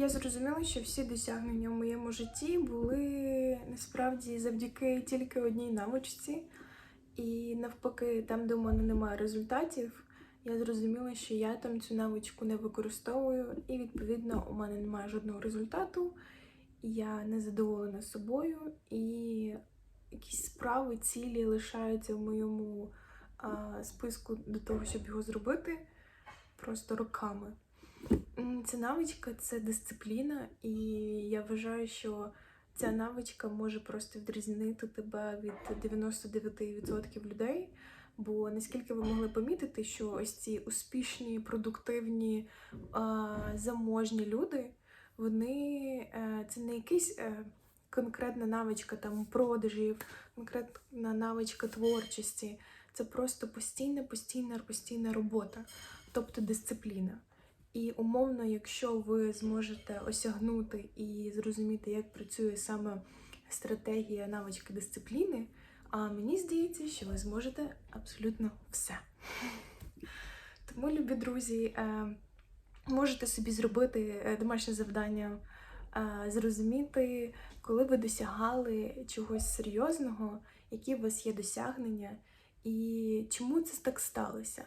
Я зрозуміла, що всі досягнення в моєму житті були насправді завдяки тільки одній навичці. І навпаки, там, де у мене немає результатів, я зрозуміла, що я там цю навичку не використовую, і відповідно у мене немає жодного результату. Я не задоволена собою, і якісь справи, цілі лишаються в моєму а, списку до того, щоб його зробити просто роками. Ця навичка це дисципліна, і я вважаю, що ця навичка може просто відрізнити тебе від 99% людей. Бо наскільки ви могли помітити, що ось ці успішні, продуктивні, заможні люди, вони е, це не якийсь е, конкретна навичка там продажів, конкретна навичка творчості. Це просто постійна, постійна, постійна робота, тобто дисципліна. І умовно, якщо ви зможете осягнути і зрозуміти, як працює саме стратегія навички дисципліни, а мені здається, що ви зможете абсолютно все. Тому, любі друзі, е, можете собі зробити е, домашнє завдання, е, зрозуміти, коли ви досягали чогось серйозного, які у вас є досягнення, і чому це так сталося.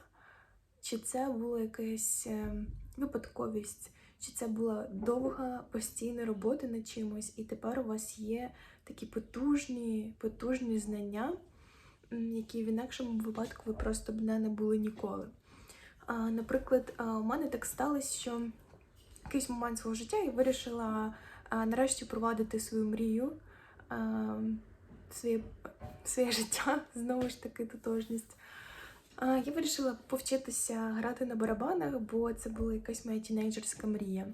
Чи це була якась е, випадковість, чи це була довга постійна робота над чимось, і тепер у вас є такі потужні, потужні знання, які в інакшому випадку ви просто б не набули ніколи. Наприклад, у мене так сталося, що в якийсь момент свого життя я вирішила нарешті провадити свою мрію, своє, своє життя, знову ж таки, тотожність. Я вирішила повчитися грати на барабанах, бо це була якась моя тінейджерська мрія.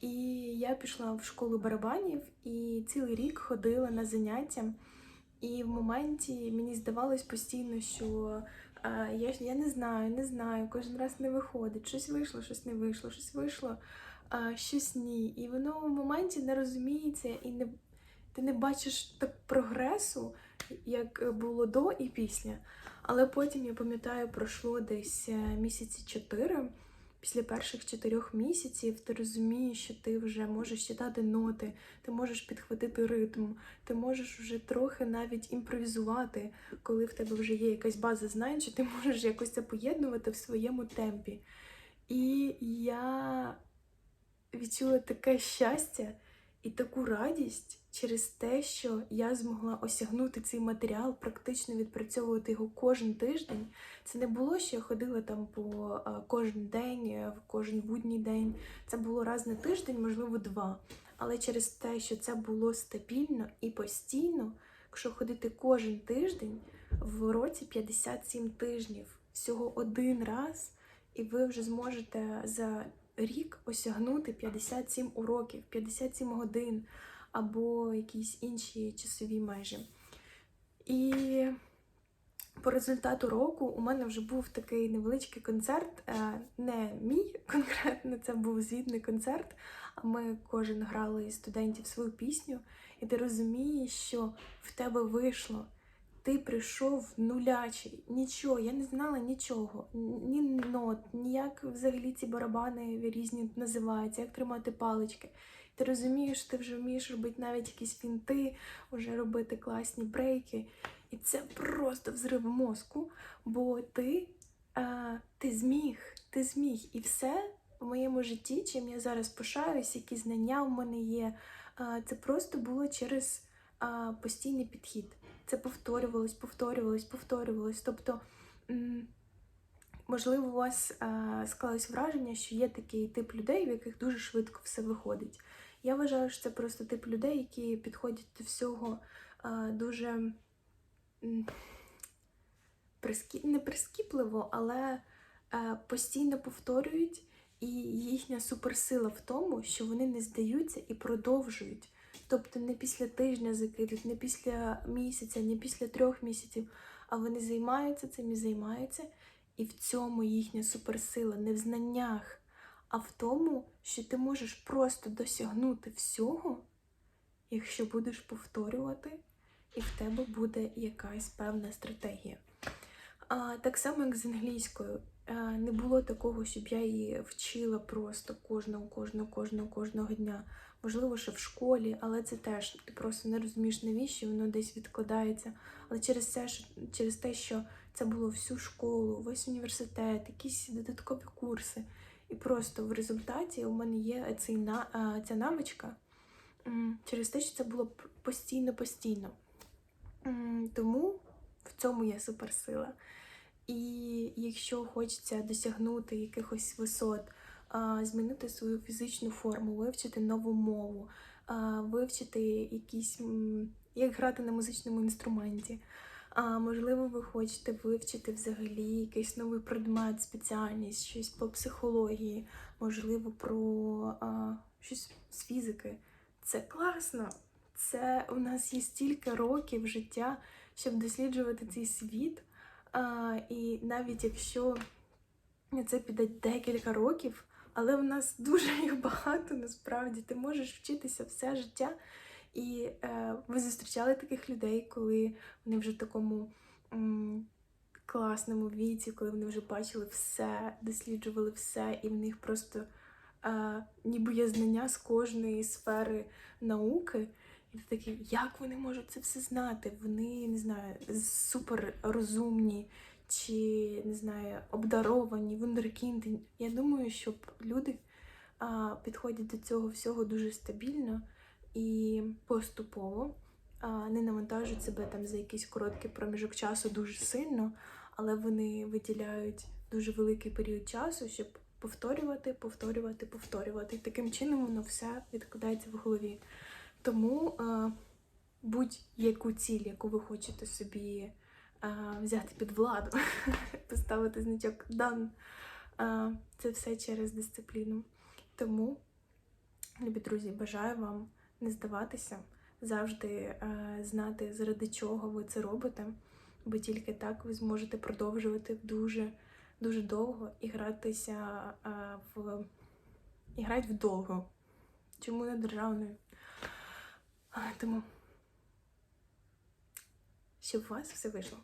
І я пішла в школу барабанів і цілий рік ходила на заняття. І в моменті мені здавалось постійно, що я, я не знаю, не знаю, кожен раз не виходить. Щось вийшло, щось не вийшло, щось вийшло, а, щось ні. І воно в моменті не розуміється, і не, ти не бачиш так прогресу, як було до і після. Але потім я пам'ятаю, пройшло десь е, місяці чотири. Після перших чотирьох місяців ти розумієш, що ти вже можеш читати ноти, ти можеш підхватити ритм, ти можеш вже трохи навіть імпровізувати, коли в тебе вже є якась база знань, що ти можеш якось це поєднувати в своєму темпі. І я відчула таке щастя і таку радість через те, що я змогла осягнути цей матеріал, практично відпрацьовувати його кожен тиждень. Це не було, що я ходила там по кожен день, е, в кожен будній день. Це було раз на тиждень, можливо, два. Але через те, що це було стабільно і постійно, якщо ходити кожен тиждень, в році 57 тижнів, всього один раз, і ви вже зможете за рік осягнути 57 уроків, 57 годин або якісь інші часові межі. І по результату року у мене вже був такий невеличкий концерт, е, не мій конкретно, це був звітний концерт. А ми кожен грали студентів свою пісню, і ти розумієш, що в тебе вийшло. Ти прийшов нулячий, нічого, я не знала нічого, ні нот, ні як взагалі ці барабани різні називаються, як тримати палички. Ти розумієш, ти вже вмієш робити навіть якісь фінти, вже робити класні брейки. І це просто взрив мозку, бо ти, а, ти зміг, ти зміг. І все в моєму житті, чим я зараз пишаюсь, які знання в мене є, а, це просто було через а, постійний підхід. Це повторювалось, повторювалось, повторювалось. Тобто, можливо, у вас склалось враження, що є такий тип людей, в яких дуже швидко все виходить. Я вважаю, що це просто тип людей, які підходять до всього дуже не прискіпливо, але е, постійно повторюють, і їхня суперсила в тому, що вони не здаються і продовжують. Тобто не після тижня закидуть, не після місяця, не після трьох місяців, а вони займаються цим і займаються. І в цьому їхня суперсила не в знаннях, а в тому, що ти можеш просто досягнути всього, якщо будеш повторювати, і в тебе буде якась певна стратегія. А, так само, як з англійською. не було такого, щоб я її вчила просто кожного, кожного, кожного, кожного дня. Можливо, ще в школі, але це теж ти просто не розумієш, навіщо воно десь відкладається. Але через це, через те, що це було всю школу, весь університет, якісь додаткові курси. І просто в результаті у мене є цей, ця навичка через те, що це було постійно-постійно. Тому в цьому є суперсила. І якщо хочеться досягнути якихось висот, змінити свою фізичну форму, вивчити нову мову, вивчити якісь, як грати на музичному інструменті. А, можливо, ви хочете вивчити взагалі якийсь новий предмет, спеціальність, щось по психології, можливо, про а, щось з фізики. Це класно. Це у нас є стільки років життя, щоб досліджувати цей світ. А, і навіть якщо на це піде декілька років, але в нас дуже їх багато насправді. Ти можеш вчитися все життя. І е, ви зустрічали таких людей, коли вони вже в такому м, класному віці, коли вони вже бачили все, досліджували все, і в них просто е, ніби є знання з кожної сфери науки. І ти такий, як вони можуть це все знати? Вони не знаю, супер розумні чи не знаю, обдаровані, вундеркінди. Я думаю, що люди а, підходять до цього всього дуже стабільно і поступово. А, не навантажують себе там за якийсь короткий проміжок часу дуже сильно, але вони виділяють дуже великий період часу, щоб повторювати, повторювати, повторювати. І таким чином воно все відкладається в голові. Тому будь-яку ціль, яку ви хочете собі взяти під владу, поставити значок дан. Це все через дисципліну. Тому, любі друзі, бажаю вам не здаватися, завжди знати, заради чого ви це робите, бо тільки так ви зможете продовжувати дуже дуже довго і гратися в і грати вдовго. Чому не державною? Тому щоб у вас все вийшло.